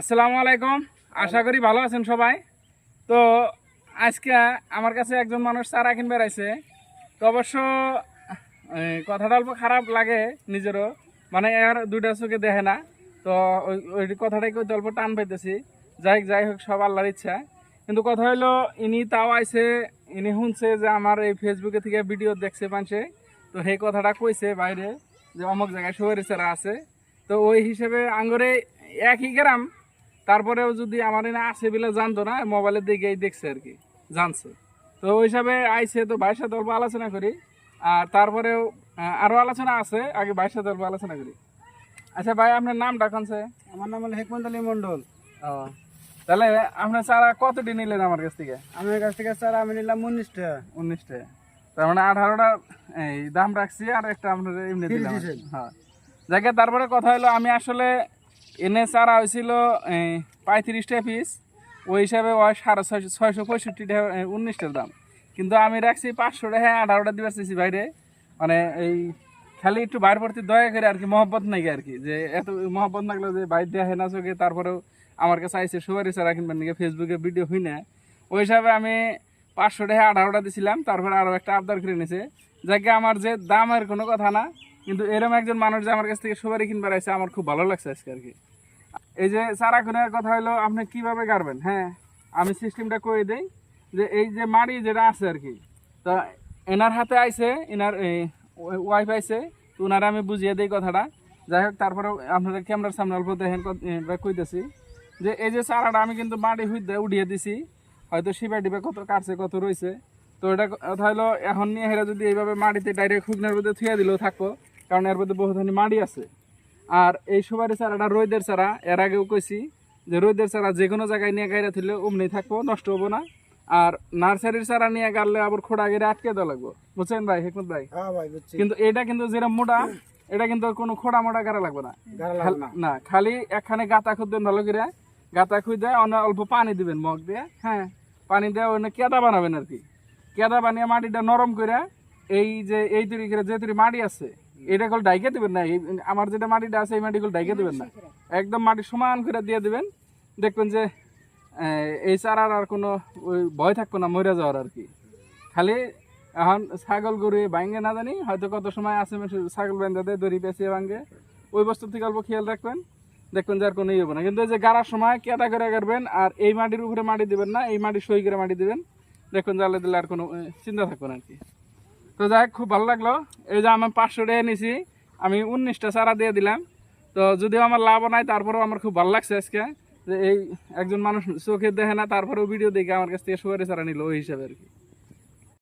আসসালামু আলাইকুম। আশা করি ভালো আছেন সবাই। তো আজকে আমার কাছে একজন মানুষ চারা কিনবে বেড়াইছে তো অবশ্য কথাটা অল্প খারাপ লাগে নিজেরও। মানে এর দুইটা চোখে দেখে না। তো ওই ওই কথাটাই কইতে অল্প টান পাইতেছি। যাই যাই হোক, সব আল্লাহর ইচ্ছা। কিন্তু কথা হইল, ইনি তাও আইছে, ইনি শুনছে যে আমার এই ফেসবুকে থেকে ভিডিও দেখছে পানছে তো সেই কথাটা কইছে বাইরে যে অমুক জায়গায় শহরে চারা আছে। তো ওই হিসেবে আঙ্গরে একই গ্রাম তারপরেও যদি আমার এনে আছে বলে জানতো না মোবাইলের দিকেই দেখছে আর কি জানছে। তো ওই হিসাবে আইছে তো ভাইয়ের সাথে অল্প আলোচনা করি। আর তারপরেও আহ, আরও আলোচনা আছে আগে ভাইয়ের সাথে অল্প আলোচনা করি। আচ্ছা ভাই আপনার নামটা কোনছে আমার নাম হলো হেকমত আলী মন্ডল ও তাহলে আপনার চারা কতটি নিলেন আমার কাছ থেকে? আমার কাছ থেকে স্যার আমি নিলাম উনিশটা উনিশটা তার মানে আঠারোটা এই দাম রাখছি আর একটা আপনার এমনি দিলাম। হ্যাঁ। যাকে তারপরে কথা হলো আমি আসলে এনে চারা হয়েছিল পঁয়ত্রিশটা পিস ওই হিসাবে ওই সাড়ে ছয়শো ছয়শো পঁয়ষট্টি টাকা উনিশটার দাম। কিন্তু আমি রাখছি পাঁচশো টাকা আঠারোটা দিবার চাইছি বাইরে। মানে এই খালি একটু বাইর প্রতি দয়া করে আর কি মহব্বত নাই আর কি, যে এত মহব্বত লাগল যে বাইর দেওয়া হয় না চোখে, তারপরেও আমার কাছে আইসে সুপারি চারা কিনবেন নাকি ফেসবুকে ভিডিও হই না। ওই হিসাবে আমি পাঁচশো টাকা আঠারোটা দিছিলাম, তারপরে আরও একটা আবদার করে নিয়েছে যাকে আমার যে দামের কোনো কথা না কিন্তু এরকম একজন মানুষ যে আমার কাছ থেকে সুপারি কিনবার আইসে আমার খুব ভালো লাগছে আজকে আর কি। এই যে চারা কেনার কথা হলো, আপনি কীভাবে গাড়বেন? হ্যাঁ আমি সিস্টেমটা করে দেই যে এই যে মাড়ি যেটা আছে আর কি, তো এনার হাতে আইছে, এনার ওয়াইফ আইছে, তো ওনারা আমি বুঝিয়ে দিই কথাটা। যাই হোক তারপরে আপনাদের ক্যামেরার সামনে অল্প দেখেন কইতেছি যে এই যে চারাটা আমি কিন্তু মাটি হুইতে উঠিয়ে দিছি, হয়তো শিবা ডিবে কত কাটছে, কত রয়েছে তো এটা কথা হলো, এখন নিয়ে হেরা যদি এইভাবে মাটিতে ডাইরেক্ট শুকনার মধ্যে থুয়ে দিলেও থাকব কারণ এর মধ্যে বহুখানি মাটি আছে। আর এই সুপারি চারাটা রোদের চারা এর আগেও কইছি যে রোদের চারা যে কোনো জায়গায় নিয়ে গাইরা থইলে অমনি থাকব নষ্ট হব না। আর নার্সারির চারা নিয়ে গাড়লে আবার খোড়া গেড়ে আটকে দেওয়া লাগবো। বুঝছেন ভাই হেকমত ভাই? হ্যাঁ কিন্তু এটা কিন্তু যেটা মোটা এটা কিন্তু কোনো খোড়া মোটা গাড়া লাগবে না। না। খালি একখানে গাতা খুঁজবেন ভালো করে। গাতা খুঁজে অনেক অল্প পানি দিবেন মগ দিয়ে হ্যাঁ। পানি দিয়ে ওখানে কেদা বানাবেন আর কি। কেদা বানিয়ে মাটিটা নরম করে এই যে এই তৈরি করে যে তৈরি মাটি আছে এটা কল ডাইকে দিবেন না আমার যেটা মাটিটা আছে এই মাটি কল ডাইকে দিবেন না। একদম মাটি সমান করে দিয়ে দিবেন। দেখবেন যে এই চারার আর কোনো ভয় থাকব না মরে যাওয়ার আর কি। খালি এখন ছাগল গরু ভাঙ্গে না জানি হয়তো কত সময় আছে ছাগল বান্ধা দেয় দড়ি পেঁচিয়ে ভাঙ্গে ওই বস্তু থেকে অল্প খেয়াল রাখবেন দেখবেন যে আর কোনো ইয়ে হবে না। কিন্তু এই যে গাড়ার সময় কেটা করে গাড়বেন আর এই মাটির উপরে মাটি দিবেন না এই মাটি সই করে মাটি দিবেন দেখবেন জালে দিলে আর কোনো চিন্তা থাকবে না আর কি। তো যাই খুব ভালো লাগল। এই যে আমি পাঁচশো টাকা নিছি আমি উনিশটা চারা দিয়ে দিলাম। তো যদিও আমার লাভ নাই, তারপরেও আমার খুব ভালো লাগছে আজকে। যে এই একজন মানুষ চোখে দেখে না, তারপরেও ভিডিও দেখে আমার কাছ থেকে সুপারি চারা নিল, ওই হিসাবে আর কি।